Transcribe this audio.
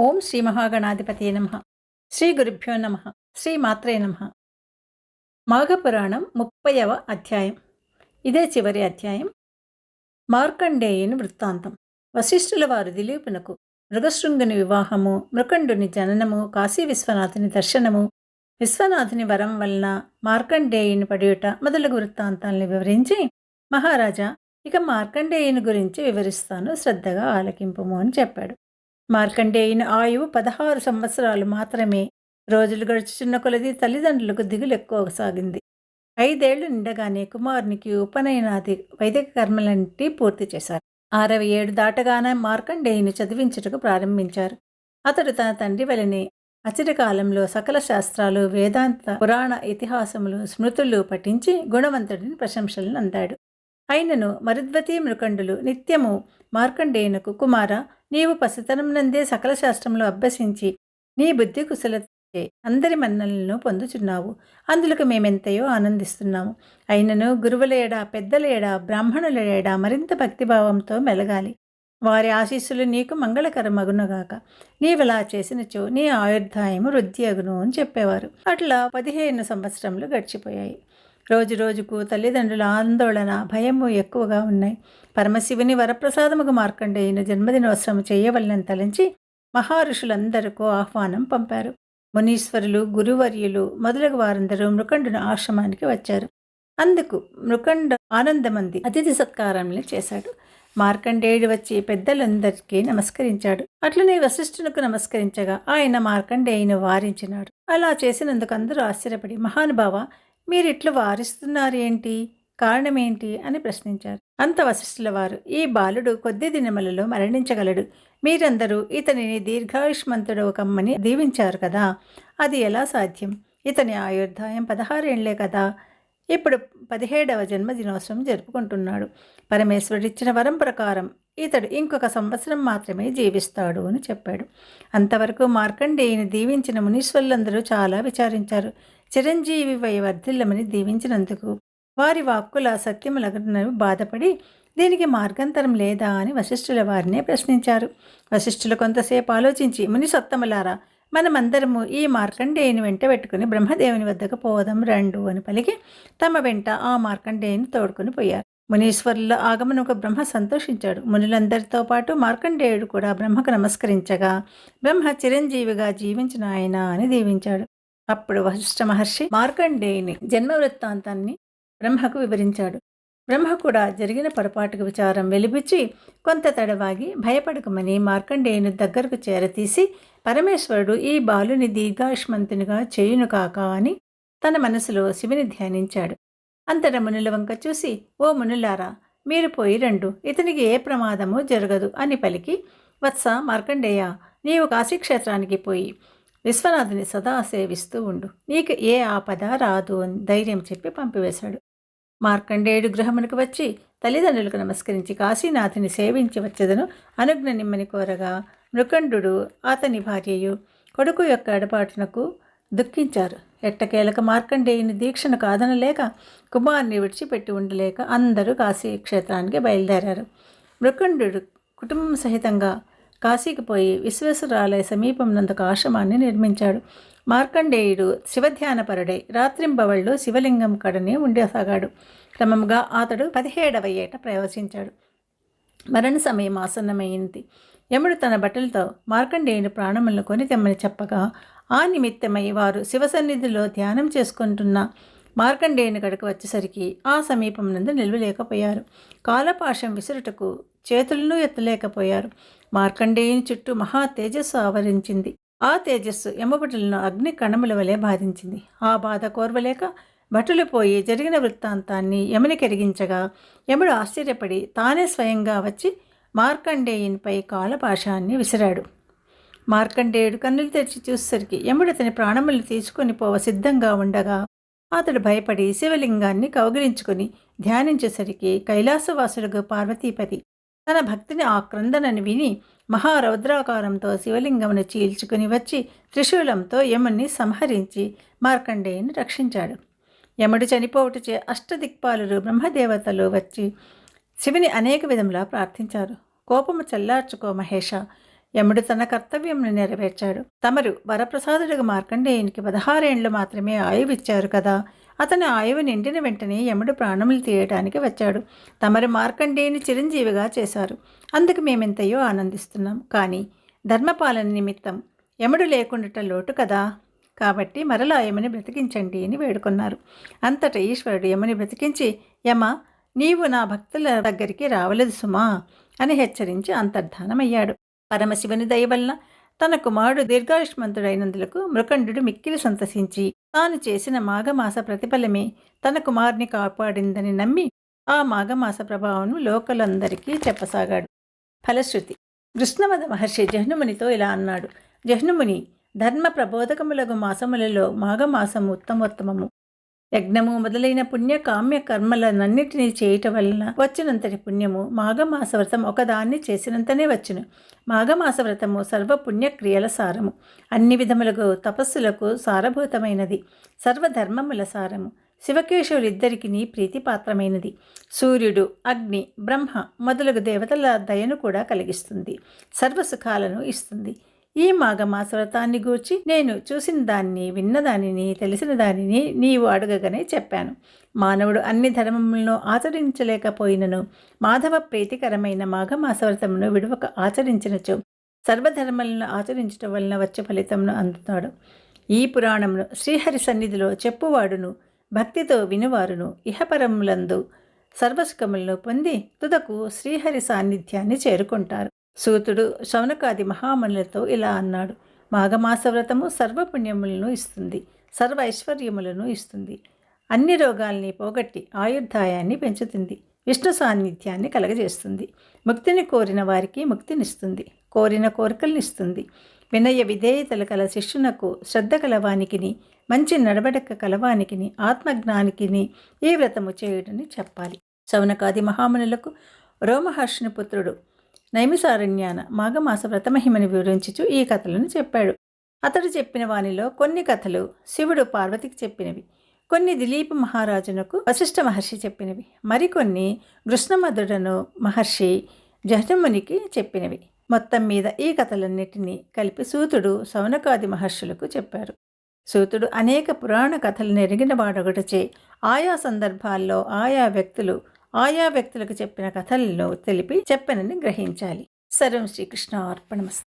ఓం శ్రీ మహాగణాధిపతి నమ. శ్రీ గురుభ్యో నమ. శ్రీ మాత్రే నమ. మాఘపురాణం ముప్పైవ అధ్యాయం. ఇదే చివరి అధ్యాయం. మార్కండేయుని వృత్తాంతం. వశిష్ఠుల వారు దిలీపునకు మృగశృంగుని వివాహము మృకండుని జననము కాశీ విశ్వనాథుని దర్శనము విశ్వనాథుని వరం వలన మార్కండేయుని పడియుట మొదలగు వృత్తాంతాలను వివరించి మహారాజా ఇక మార్కండేయుని గురించి వివరిస్తాను శ్రద్ధగా ఆలకింపుము అని చెప్పాడు. మార్కండేయుని ఆయువు పదహారు సంవత్సరాలు మాత్రమే. రోజులు గడుచుచున్న కొలది తల్లిదండ్రులకు దిగులు ఎక్కువ సాగింది. ఐదేళ్ళు నిండగానే కుమారునికి ఉపనయనాది వైదిక కర్మలంటి పూర్తి చేశారు. అరవై ఏడు దాటగానే మార్కండేయుని చదివించుటకు ప్రారంభించారు. అతడు తన తండ్రి వలనే అచిర కాలంలో సకల శాస్త్రాలు వేదాంత పురాణ ఇతిహాసములు స్మృతులు పఠించి గుణవంతుడిని ప్రశంసలను అందాడు. అయినను మరుద్వతీ మృకండులు నిత్యము మార్కండేయునకు కుమార నీవు పసితనం నందే సకల శాస్త్రములు అభ్యసించి నీ బుద్ధి కుశలతే అందరి మన్నలను పొందుచున్నావు. అందులకు మేమెంతయో ఆనందిస్తున్నాము. అయినను గురువుల ఏడ పెద్దల ఏడ బ్రాహ్మణుల ఏడ మరింత భక్తిభావంతో మెలగాలి. వారి ఆశీస్సులు నీకు మంగళకరమగునుగాక. నీవలా చేసినచో నీ ఆయుర్దాయము వృద్ధి అగును అని చెప్పేవారు. అట్లా పదిహేను సంవత్సరములు గడిచిపోయాయి. రోజు రోజుకు తల్లిదండ్రుల ఆందోళన భయము ఎక్కువగా ఉన్నాయి. పరమశివుని వరప్రసాదముకు మార్కండేయుని జన్మదినోత్సవం చేయవలనని తలంచి మహారుషులందరికీ ఆహ్వానం పంపారు. మునీశ్వరులు గురువర్యులు మొదలగు వారందరూ మృకండుని ఆశ్రమానికి వచ్చారు. అందుకు మృకండ ఆనందమంది అతిథి సత్కారాన్ని చేశాడు. మార్కండేయుడు వచ్చి పెద్దలందరికీ నమస్కరించాడు. అట్లనే వశిష్ఠునకు నమస్కరించగా ఆయన మార్కండేయుని వారించినాడు. అలా చేసినందుకు అందరూ ఆశ్చర్యపడి మహానుభావ మీరిట్లు వారిస్తున్నారు ఏంటి కారణమేంటి? అని ప్రశ్నించారు. అంత వశిష్ఠుల వారు ఈ బాలుడు కొద్ది దినములలో మరణించగలడు. మీరందరూ ఇతనిని దీర్ఘాయుష్మంతుడు కమ్మని దీవించారు కదా? అది ఎలా సాధ్యం? ఇతని ఆయుర్దాయం పదహారేళ్ళే కదా? ఇప్పుడు పదిహేడవ జన్మ దినోత్సవం జరుపుకుంటున్నాడు. పరమేశ్వరుడిచ్చిన వరం ప్రకారం ఇతడు ఇంకొక సంవత్సరం మాత్రమే జీవిస్తాడు అని చెప్పాడు. అంతవరకు మార్కండేయుని దీవించిన మునీశ్వరులందరూ చాలా విచారించారు. చిరంజీవి వై వర్ధిల్లమని దీవించినందుకు వారి వాక్కుల సత్యములగనని బాధపడి దీనికి మార్గంతరం లేదా అని వశిష్ఠుల వారినే ప్రశ్నించారు. వశిష్ఠులు కొంతసేపు ఆలోచించి ముని సత్తములారా మనమందరము ఈ మార్కండేయుని వెంట పెట్టుకుని బ్రహ్మదేవుని వద్దకు పోదాం రండు అని పలికి తమ వెంట ఆ మార్కండేయుని తోడుకుని పోయారు. మునీశ్వరుల ఆగమనకు బ్రహ్మ సంతోషించాడు. మునులందరితో పాటు మార్కండేయుడు కూడా బ్రహ్మకు నమస్కరించగా బ్రహ్మ చిరంజీవిగా జీవించిన ఆయన అని దీవించాడు. అప్పుడు వశిష్ఠ మహర్షి మార్కండేయుని జన్మ వృత్తాంతాన్ని బ్రహ్మకు వివరించాడు. బ్రహ్మ కూడా జరిగిన పొరపాటుకు విచారం వెలిబుచ్చి కొంత తడవాగి భయపడకమని మార్కండేయుని దగ్గరకు చేరతీసి పరమేశ్వరుడు ఈ బాలుని దీర్ఘాయుష్మంతునిగా చేయును కాక అని తన మనసులో శివుని ధ్యానించాడు. అంతట మునుల వంక చూసి ఓ మునులారా మీరు పోయి రండు. ఇతనికి ఏ ప్రమాదము జరగదు అని పలికి వత్స మార్కండేయ నీవు కాశీక్షేత్రానికి పోయి విశ్వనాథుని సదా సేవిస్తూ ఉండు. నీకు ఏ ఆపద రాదు అని ధైర్యం చెప్పి పంపివేశాడు. మార్కండేయుడు గృహమునకు వచ్చి తల్లిదండ్రులకు నమస్కరించి కాశీనాథుని సేవించి వచ్చేదను. అనుజ్ఞ నిమ్మని కోరగా మృకండు అతని భార్యయు కొడుకు యొక్క ఎడపాటునకు దుఃఖించారు. ఎట్టకేలకు మార్కండేయుని దీక్షను కాదనలేక కుమారుని విడిచిపెట్టి ఉండలేక అందరూ కాశీ క్షేత్రానికి బయలుదేరారు. మృకండు కుటుంబం సహితంగా కాశీకి పోయి విశ్వేశ్వరాలయ సమీపంనందుకు ఆశ్రమాన్ని నిర్మించాడు. మార్కండేయుడు శివధ్యానపరుడై రాత్రింబవళ్ళు శివలింగం కడనే ఉండేసాగాడు. క్రమంగా అతడు పదిహేడవ ఏట ప్రవేశించాడు. మరణ సమయం ఆసన్నమైంది. యముడు తన బట్టలతో మార్కండేయుని ప్రాణములను కొని తెమ్మని చెప్పగా ఆ నిమిత్తమై వారు శివసన్నిధిలో ధ్యానం చేసుకుంటున్న. మార్కండేయుని గడకు వచ్చేసరికి ఆ సమీపం నందు నిలవలేకపోయారు. కాలపాశం విసురుటకు చేతులను ఎత్తలేకపోయారు. మార్కండేయుని చుట్టూ మహా తేజస్సు ఆవరించింది. ఆ తేజస్సు యమభటులను అగ్ని కణముల వలె బాధించింది. ఆ బాధ కోర్వలేక భటులు పోయి జరిగిన వృత్తాంతాన్ని యముని కరిగించగా యముడు ఆశ్చర్యపడి తానే స్వయంగా వచ్చి మార్కండేయునిపై కాలపాశాన్ని విసిరాడు. మార్కండేయుడు కన్నులు తెరిచి చూసేసరికి యముడు అతని ప్రాణములు తీసుకొని పోవ సిద్ధంగా ఉండగా అతడు భయపడి శివలింగాన్ని కౌగిలించుకొని ధ్యానించేసరికి కైలాసవాసుడుగు పార్వతీపతి తన భక్తిని ఆ క్రందనని విని మహారౌద్రాకారంతో శివలింగమును చీల్చుకుని వచ్చి త్రిశూలంతో యముని సంహరించి మార్కండేయుని రక్షించాడు. యముడు చనిపోవుటచే అష్టదిక్పాలురు బ్రహ్మదేవతలు వచ్చి శివుని అనేక విధములా ప్రార్థించారు. కోపము చల్లార్చుకో మహేష యముడు తన కర్తవ్యంను నెరవేర్చాడు. తమరు వరప్రసాదుడిగా మార్కండేయునికి పదహారేండ్లు మాత్రమే ఆయువిచ్చారు కదా. అతని ఆయువు నిండిన వెంటనే యముడు ప్రాణములు తీయటానికి వచ్చాడు. తమరు మార్కండేయుని చిరంజీవిగా చేశారు. అందుకు మేమెంతయో ఆనందిస్తున్నాం. కానీ ధర్మపాలన నిమిత్తం యముడు లేకుండట లోటు కదా. కాబట్టి మరలా యముని బ్రతికించండి అని వేడుకున్నారు. అంతటా ఈశ్వరుడు యముని బ్రతికించి యమ నీవు నా భక్తుల దగ్గరికి రావలేదు సుమా అని హెచ్చరించి అంతర్ధానమయ్యాడు. పరమశివుని దయ వలన తన కుమారుడు దీర్ఘాయుష్మంతుడైనందులకు మృకండు మిక్కిలి సంతసించి తాను చేసిన మాఘమాస ప్రతిఫలమే తన కుమారుని కాపాడిందని నమ్మి ఆ మాఘమాస ప్రభావం లోకలందరికీ చెప్పసాగాడు. ఫలశ్రుతి కృష్ణవద మహర్షి జహ్నుమునితో ఇలా అన్నాడు. జహ్నుముని ధర్మ ప్రబోధకములగు మాసములలో మాఘమాసము ఉత్తమోత్తమము. యజ్ఞము మొదలైన పుణ్య కామ్య కర్మలనన్నిటినీ చేయటం వలన వచ్చినంతటి పుణ్యము మాఘమాస వ్రతం ఒకదాన్ని చేసినంతనే వచ్చును. మాఘమాస వ్రతము సర్వ పుణ్యక్రియల సారము. అన్ని విధములకు తపస్సులకు సారభూతమైనది. సర్వధర్మముల సారము. శివకేశవులిద్దరికీ ప్రీతిపాత్రమైనది. సూర్యుడు అగ్ని బ్రహ్మ మొదలగు దేవతల దయను కూడా కలిగిస్తుంది. సర్వసుఖాలను ఇస్తుంది. ఈ మాఘమాస వ్రతాన్ని గూర్చి నేను చూసిన దాన్ని విన్నదానిని తెలిసిన దానిని నీవు అడగగానే చెప్పాను. మానవుడు అన్ని ధర్మములను ఆచరించలేకపోయినను. మాధవ ప్రీతికరమైన మాఘమాస వ్రతమును విడువక ఆచరించినచో సర్వధర్మలను ఆచరించటం వలన వచ్చే ఫలితమును అందుతాడు. ఈ పురాణమును శ్రీహరి సన్నిధిలో చెప్పువాడును భక్తితో వినువారును ఇహపరములందు సర్వసుఖములను పొంది తుదకు శ్రీహరి సాన్నిధ్యాన్ని చేరుకుంటారు. సూతుడు శౌనకాది మహామునులతో ఇలా అన్నాడు. మాఘమాస వ్రతము సర్వపుణ్యములను ఇస్తుంది సర్వ ఐశ్వర్యములను ఇస్తుంది. అన్ని రోగాల్ని పోగొట్టి ఆయుర్దాయాన్ని పెంచుతుంది విష్ణు సాన్నిధ్యాన్ని కలగజేస్తుంది. ముక్తిని కోరిన వారికి ముక్తినిస్తుంది కోరిన కోరికలనిస్తుంది. వినయ విధేయతలు కల శిష్యునకు శ్రద్ధ కలవానికిని మంచి నడబడక కలవానికిని ఆత్మజ్ఞానికిని ఈ వ్రతము చేయుడని చెప్పాలి. శౌనకాది మహామునులకు రోమహర్షుని పుత్రుడు నైమిసారణ్యాన మాఘమాస వ్రతమహిమని వివరించుచు ఈ కథలను చెప్పాడు. అతడు చెప్పిన వానిలో కొన్ని కథలు శివుడు పార్వతికి చెప్పినవి. కొన్ని దిలీప మహారాజునకు వశిష్ఠ మహర్షి చెప్పినవి. మరికొన్ని కృష్ణమధుడను మహర్షి జహ్నమునికి చెప్పినవి. మొత్తం మీద ఈ కథలన్నిటినీ కలిపి సూతుడు సౌనకాది మహర్షులకు చెప్పారు సూతుడు అనేక పురాణ కథలు నెరిగిన వాడొకటచే ఆయా సందర్భాల్లో ఆయా వ్యక్తులు ఆయా వ్యక్తులకు చెప్పిన కథల్లో తెలిపి చెప్పనని గ్రహించాలి. సర్వం శ్రీకృష్ణ అర్పణమస్తు